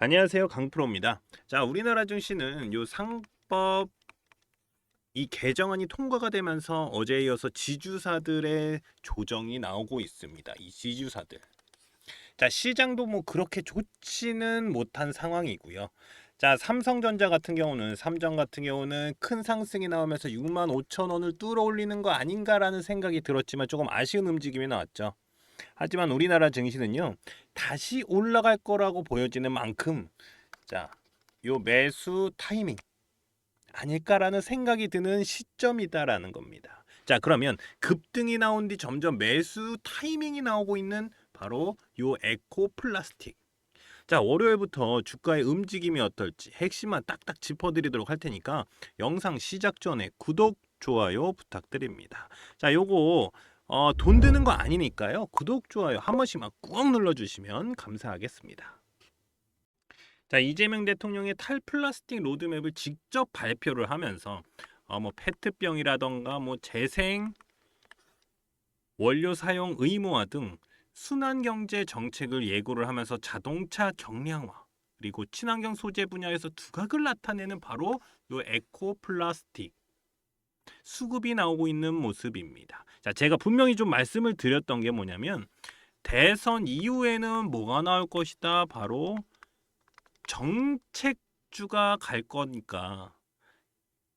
안녕하세요 강프로입니다. 자 우리나라 증시는 요 상법 이 개정안이 통과가 되면서 어제에 이어서 지주사들의 조정이 나오고 있습니다. 이 지주사들. 자 시장도 뭐 그렇게 좋지는 못한 상황이고요. 자 삼성전자 같은 경우는 삼정 같은 경우는 큰 상승이 나오면서 6만 5천 원을 뚫어 올리는 거 아닌가라는 생각이 들었지만 조금 아쉬운 움직임이 나왔죠. 하지만 우리나라 증시는요 다시 올라갈 거라고 보여지는 만큼 자, 요 매수 타이밍 아닐까라는 생각이 드는 시점이다라는 겁니다. 자, 그러면 급등이 나온 뒤 점점 매수 타이밍이 나오고 있는 바로 요 에코 플라스틱. 자, 월요일부터 주가의 움직임이 어떨지 핵심만 딱딱 짚어드리도록 할 테니까 영상 시작 전에 구독, 좋아요 부탁드립니다. 자, 요거 어, 돈 드는 거 아니니까요. 구독, 좋아요 한 번씩만 꾹 눌러주시면 감사하겠습니다. 자 이재명 대통령의 탈플라스틱 로드맵을 직접 발표를 하면서 어, 뭐 페트병이라던가 뭐 재생 원료 사용 의무화 등 순환 경제 정책을 예고를 하면서 자동차 경량화 그리고 친환경 소재 분야에서 두각을 나타내는 바로 요 에코 플라스틱 수급이 나오고 있는 모습입니다. 자, 제가 분명히 좀 말씀을 드렸던 게 뭐냐면 대선 이후에는 뭐가 나올 것이다. 바로 정책주가 갈 거니까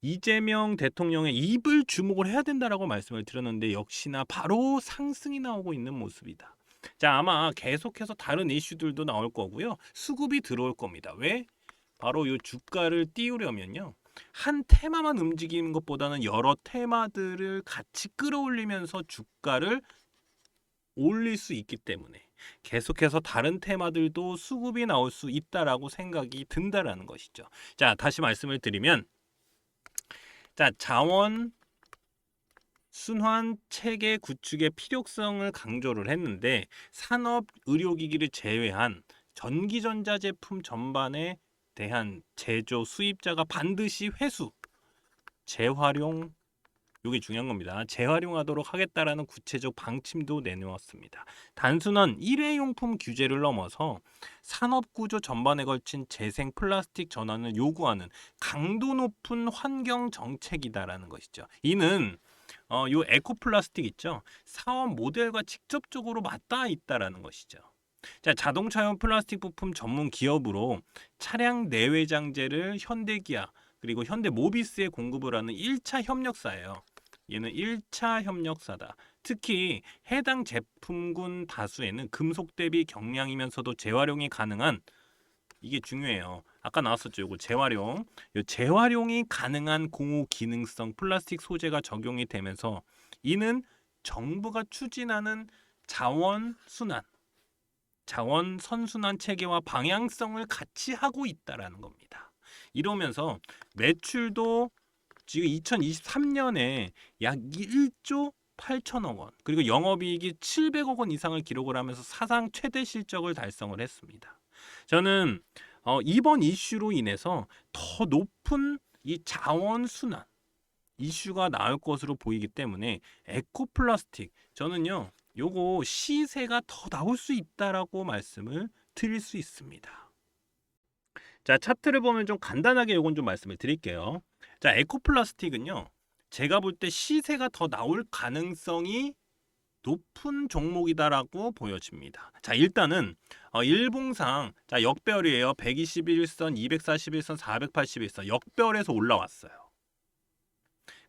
이재명 대통령의 입을 주목을 해야 된다라고 말씀을 드렸는데 역시나 바로 상승이 나오고 있는 모습이다. 자, 아마 계속해서 다른 이슈들도 나올 거고요. 수급이 들어올 겁니다. 왜? 바로 이 주가를 띄우려면요. 한 테마만 움직이는 것보다는 여러 테마들을 같이 끌어올리면서 주가를 올릴 수 있기 때문에 계속해서 다른 테마들도 수급이 나올 수 있다라고 생각이 든다라는 것이죠. 자, 다시 말씀을 드리면 자, 자원 순환 체계 구축의 필요성을 강조를 했는데 산업 의료기기를 제외한 전기전자 제품 전반에 대한 제조 수입자가 반드시 회수 재활용 이게 중요한 겁니다. 재활용하도록 하겠다라는 구체적 방침도 내놓았습니다. 단순한 일회용품 규제를 넘어서 산업 구조 전반에 걸친 재생 플라스틱 전환을 요구하는 강도 높은 환경 정책이다라는 것이죠. 이는 어, 요 에코 플라스틱 있죠. 사업 모델과 직접적으로 맞닿아 있다라는 것이죠. 자, 자동차용 플라스틱 부품 전문 기업으로 차량 내외장재를 현대기아 그리고 현대모비스에 공급을 하는 1차 협력사예요. 얘는 1차 협력사다. 특히 해당 제품군 다수에는 금속 대비 경량이면서도 재활용이 가능한 이게 중요해요. 아까 나왔었죠. 이거 재활용. 이 재활용이 가능한 공호 기능성 플라스틱 소재가 적용이 되면서 이는 정부가 추진하는 자원 순환, 자원 선순환 체계와 방향성을 같이 하고 있다라는 겁니다. 이러면서 매출도 지금 2023년에 약 1조 8천억 원 그리고 영업이익이 700억 원 이상을 기록을 하면서 사상 최대 실적을 달성을 했습니다. 저는 어, 이번 이슈로 인해서 더 높은 이 자원 순환 이슈가 나올 것으로 보이기 때문에 에코플라스틱 저는요 요거 시세가 더 나올 수 있다라고 말씀을 드릴 수 있습니다. 자 차트를 보면 좀 간단하게 요건 좀 말씀을 드릴게요. 자 에코플라스틱은요 제가 볼 때 시세가 더 나올 가능성이 높은 종목이다라고 보여집니다. 자 일단은 어, 일봉상 자 역별이에요. 121선, 241선, 481선 역별에서 올라왔어요.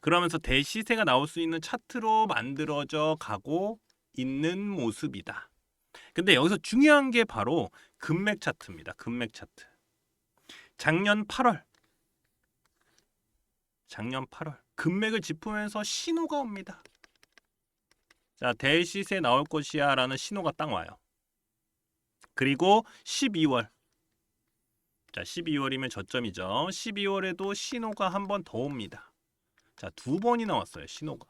그러면서 대시세가 나올 수 있는 차트로 만들어져 가고 있는 모습이다. 근데 여기서 중요한 게 바로 금맥 차트입니다. 금맥 차트. 작년 8월 작년 8월 금맥을 짚으면서 신호가 옵니다. 자, 대시세 나올 것이야 라는 신호가 딱 와요. 그리고 12월 자, 12월이면 저점이죠. 12월에도 신호가 한 번 더 옵니다. 자, 두 번이 나 왔어요. 신호가.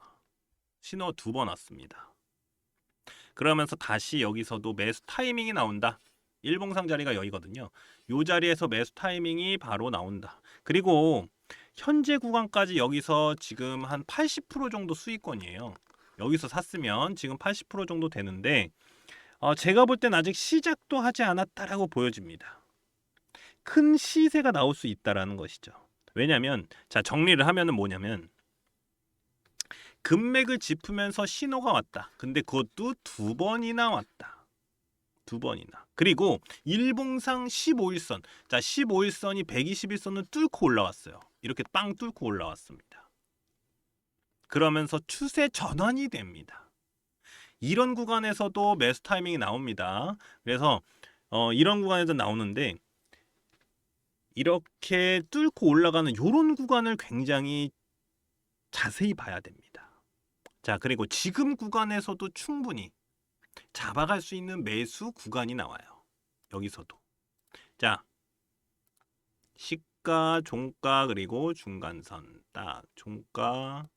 신호 두 번 왔습니다. 그러면서 다시 여기서도 매수 타이밍이 나온다. 일봉상 자리가 여기거든요. 요 자리에서 매수 타이밍이 바로 나온다. 그리고 현재 구간까지 여기서 지금 한 80% 정도 수익권이에요. 여기서 샀으면 지금 80% 정도 되는데 어, 제가 볼 땐 아직 시작도 하지 않았다라고 보여집니다. 큰 시세가 나올 수 있다라는 것이죠. 왜냐하면 자 정리를 하면은 뭐냐면 금맥을 짚으면서 신호가 왔다. 근데 그것도 두 번이나 왔다. 두 번이나. 그리고 일봉상 15일선. 자, 15일선이 121선을 뚫고 올라왔어요. 이렇게 빵 뚫고 올라왔습니다. 그러면서 추세 전환이 됩니다. 이런 구간에서도 매수 타이밍이 나옵니다. 그래서 어, 이런 구간에도 나오는데 이렇게 뚫고 올라가는 이런 구간을 굉장히 자세히 봐야 됩니다. 자, 그리고 지금 구간에서도 충분히 잡아갈 수 있는 매수 구간이 나와요. 여기서도. 자, 시가, 종가 그리고 중간선 딱 종가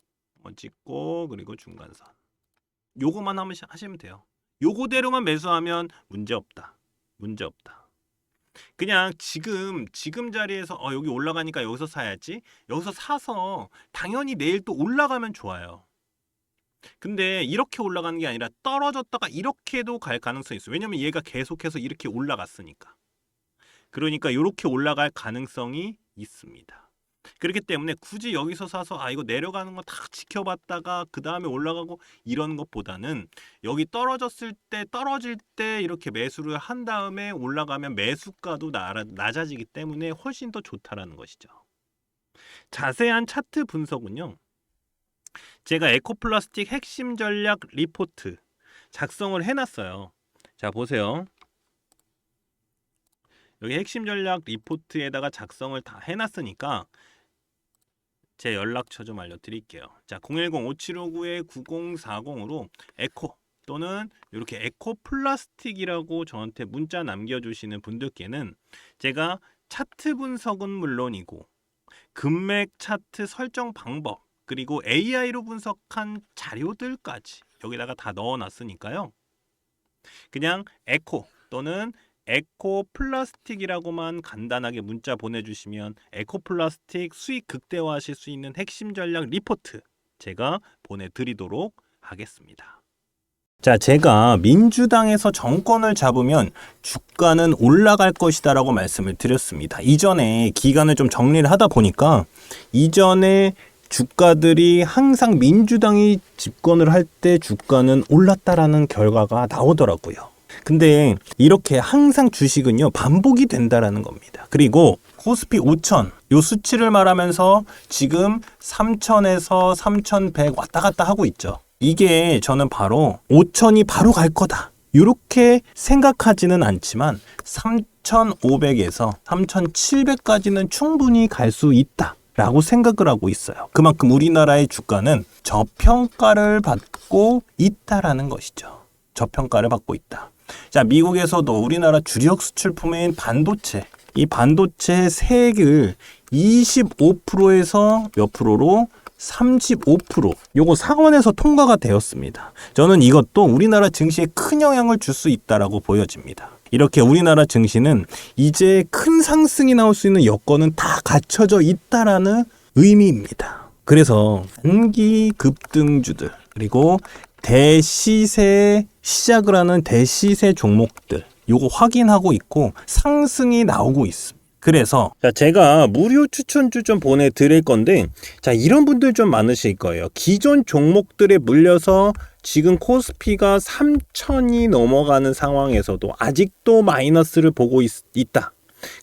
뭐 찍고 그리고 중간선. 요거만 하면 하시면 돼요. 요거대로만 매수하면 문제 없다. 문제 없다. 그냥 지금 지금 자리에서 어 여기 올라가니까 여기서 사야지. 여기서 사서 당연히 내일 또 올라가면 좋아요. 근데 이렇게 올라가는 게 아니라 떨어졌다가 이렇게도 갈 가능성이 있어요. 왜냐면 얘가 계속해서 이렇게 올라갔으니까. 그러니까 이렇게 올라갈 가능성이 있습니다. 그렇기 때문에 굳이 여기서 사서 아 이거 내려가는 거 다 지켜봤다가 그 다음에 올라가고 이런 것보다는 여기 떨어졌을 때 떨어질 때 이렇게 매수를 한 다음에 올라가면 매수가도 나, 낮아지기 때문에 훨씬 더 좋다라는 것이죠. 자세한 차트 분석은요. 제가 에코플라스틱 핵심 전략 리포트 작성을 해놨어요. 자 보세요. 여기 핵심 전략 리포트에다가 작성을 다 해놨으니까 제 연락처 좀 알려드릴게요. 자 010-5759-9040으로 에코 또는 이렇게 에코 플라스틱이라고 저한테 문자 남겨주시는 분들께는 제가 차트 분석은 물론이고 금맥 차트 설정 방법 그리고 AI로 분석한 자료들까지 여기다가 다 넣어놨으니까요. 그냥 에코 또는 에코 플라스틱이라고만 간단하게 문자 보내주시면 에코 플라스틱 수익 극대화하실 수 있는 핵심 전략 리포트 제가 보내드리도록 하겠습니다. 자, 제가 민주당에서 정권을 잡으면 주가는 올라갈 것이다라고 말씀을 드렸습니다. 이전에 기간을 좀 정리를 하다 보니까 이전에 주가들이 항상 민주당이 집권을 할 때 주가는 올랐다라는 결과가 나오더라고요. 근데 이렇게 항상 주식은요 반복이 된다라는 겁니다. 그리고 코스피 5천 요 수치를 말하면서 지금 3천에서 3,100 왔다 갔다 하고 있죠. 이게 저는 바로 5천이 바로 갈 거다. 이렇게 생각하지는 않지만 3,500에서 3,700까지는 충분히 갈 수 있다. 라고 생각을 하고 있어요. 그만큼 우리나라의 주가는 저평가를 받고 있다라는 것이죠. 저평가를 받고 있다. 자, 미국에서도 우리나라 주력 수출품인 반도체, 이 반도체 세액을 25%에서 몇 프로로 35% 요거 상원에서 통과가 되었습니다. 저는 이것도 우리나라 증시에 큰 영향을 줄 수 있다라고 보여집니다. 이렇게 우리나라 증시는 이제 큰 상승이 나올 수 있는 여건은 다 갖춰져 있다라는 의미입니다. 그래서 단기 급등주들 그리고 대시세 시작을 하는 대시세 종목들 요거 확인하고 있고 상승이 나오고 있습니다. 그래서 자 제가 무료 추천주 좀 보내드릴 건데 자 이런 분들 좀 많으실 거예요. 기존 종목들에 물려서 지금 코스피가 3천이 넘어가는 상황에서도 아직도 마이너스를 보고 있, 있다.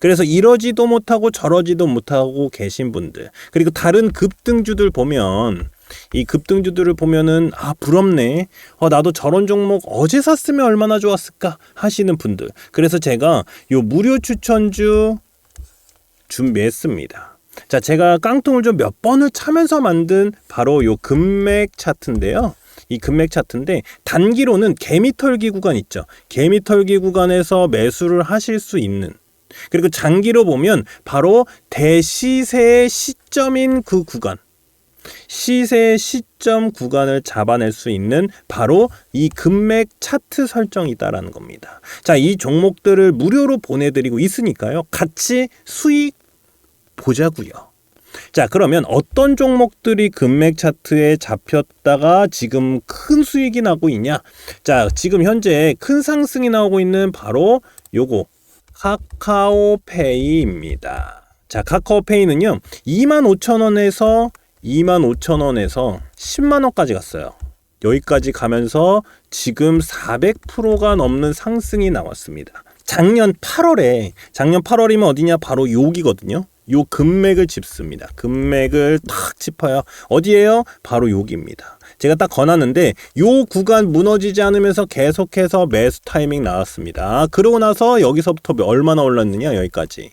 그래서 이러지도 못하고 저러지도 못하고 계신 분들 그리고 다른 급등주들 보면 이 급등주들을 보면은 아 부럽네. 어 나도 저런 종목 어제 샀으면 얼마나 좋았을까 하시는 분들. 그래서 제가 요 무료 추천주 준비했습니다. 자, 제가 깡통을 좀 몇 번을 차면서 만든 바로 요 금맥 차트인데요. 이 금맥 차트인데 단기로는 개미털기 구간 있죠. 개미털기 구간에서 매수를 하실 수 있는 그리고 장기로 보면 바로 대시세의 시점인 그 구간 시세 시점 구간을 잡아낼 수 있는 바로 이 금맥 차트 설정이다라는 겁니다. 자, 이 종목들을 무료로 보내드리고 있으니까요. 같이 수익 보자고요. 자, 그러면 어떤 종목들이 금맥 차트에 잡혔다가 지금 큰 수익이 나고 있냐? 자, 지금 현재 큰 상승이 나오고 있는 바로 요거 카카오페이입니다. 자, 카카오페이는요. 25,000원에서 25,000원에서 10만 원까지 갔어요. 여기까지 가면서 지금 400%가 넘는 상승이 나왔습니다. 작년 8월에 작년 8월이면 어디냐 바로 여기거든요. 요 금맥을 짚습니다. 금맥을 탁 짚어요. 어디에요? 바로 여기입니다. 제가 딱 권하는데 요 구간 무너지지 않으면서 계속해서 매수 타이밍 나왔습니다. 그러고 나서 여기서부터 얼마나 올랐느냐 여기까지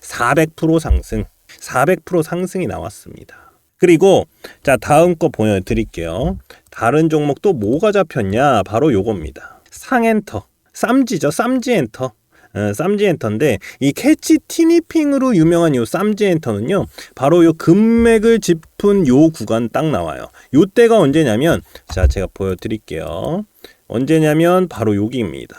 400% 상승, 400% 상승이 나왔습니다. 그리고 자 다음 거 보여드릴게요. 다른 종목 또 뭐가 잡혔냐? 바로 요겁니다. 상엔터, 쌈지죠, 쌈지 엔터. 어, 쌈지 엔터인데 이 캐치 티니핑으로 유명한 요 쌈지 엔터는요 바로 요 금맥을 짚은 요 구간 딱 나와요. 요 때가 언제냐면 자 제가 보여드릴게요. 언제냐면 바로 여기입니다.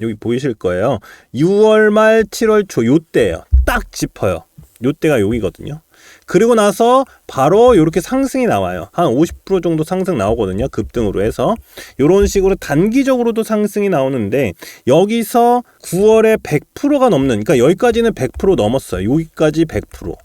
여기 보이실 거예요. 6월 말 7월 초 요 때예요. 딱 짚어요. 요 때가 여기거든요 그리고 나서 바로 이렇게 상승이 나와요. 한 50% 정도 상승 나오거든요. 급등으로 해서 이런 식으로 단기적으로도 상승이 나오는데 여기서 9월에 100%가 넘는 그러니까 여기까지는 100% 넘었어요. 여기까지 100%.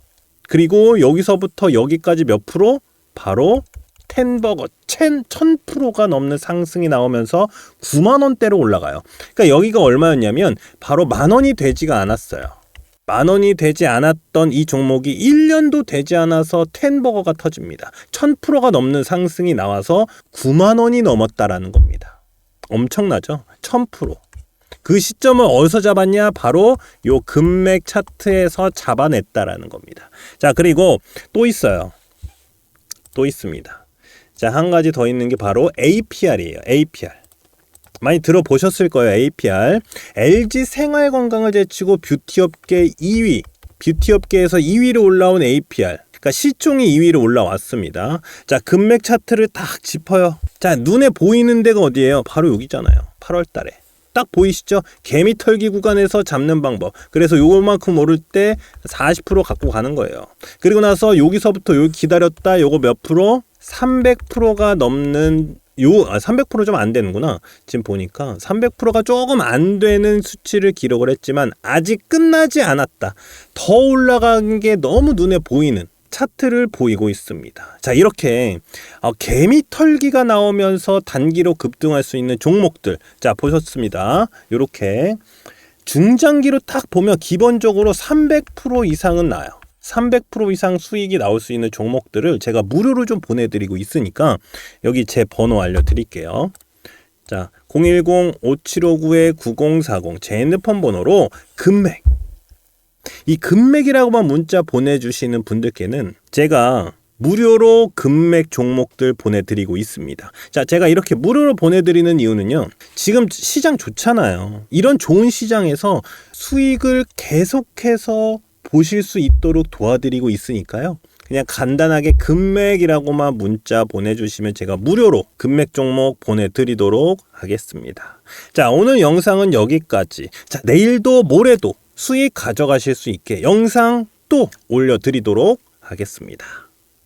그리고 여기서부터 여기까지 몇 프로? 바로 텐버거 1000%가 넘는 상승이 나오면서 9만 원대로 올라가요. 그러니까 여기가 얼마였냐면 바로 만 원이 되지가 않았어요. 만 원이 되지 않았던 이 종목이 1년도 되지 않아서 텐버거가 터집니다. 1000%가 넘는 상승이 나와서 9만 원이 넘었다라는 겁니다. 엄청나죠? 1000%. 그 시점을 어디서 잡았냐? 바로 요 금맥 차트에서 잡아냈다라는 겁니다. 자, 그리고 또 있어요. 또 있습니다. 자, 한 가지 더 있는 게 바로 APR이에요. APR. 많이 들어보셨을 거예요. APR. LG 생활 건강을 제치고 뷰티 업계 2위. 뷰티 업계에서 2위로 올라온 APR. 그러니까 시총이 2위로 올라왔습니다. 자, 금맥 차트를 딱 짚어요. 자, 눈에 보이는 데가 어디예요? 바로 여기잖아요. 8월 달에. 딱 보이시죠? 개미 털기 구간에서 잡는 방법. 그래서 요만큼 오를 때 40% 갖고 가는 거예요. 그리고 나서 여기서부터 여기 기다렸다. 요거 몇 프로? 300%가 넘는 요 300%좀 안 되는구나. 지금 보니까 300%가 조금 안 되는 수치를 기록을 했지만 아직 끝나지 않았다. 더 올라간 게 너무 눈에 보이는 차트를 보이고 있습니다. 자, 이렇게 어, 개미 털기가 나오면서 단기로 급등할 수 있는 종목들. 자, 보셨습니다. 이렇게 중장기로 딱 보면 기본적으로 300% 이상은 나요. 300% 이상 수익이 나올 수 있는 종목들을 제가 무료로 좀 보내드리고 있으니까 여기 제 번호 알려드릴게요. 자, 010-5759-9040 제 핸드폰 번호로 금맥 이 금맥이라고만 문자 보내주시는 분들께는 제가 무료로 금맥 종목들 보내드리고 있습니다. 자, 제가 이렇게 무료로 보내드리는 이유는요. 지금 시장 좋잖아요. 이런 좋은 시장에서 수익을 계속해서 보실 수 있도록 도와드리고 있으니까요. 그냥 간단하게 금맥이라고만 문자 보내주시면 제가 무료로 금맥 종목 보내드리도록 하겠습니다. 자, 오늘 영상은 여기까지. 자, 내일도 모레도 수익 가져가실 수 있게 영상 또 올려드리도록 하겠습니다.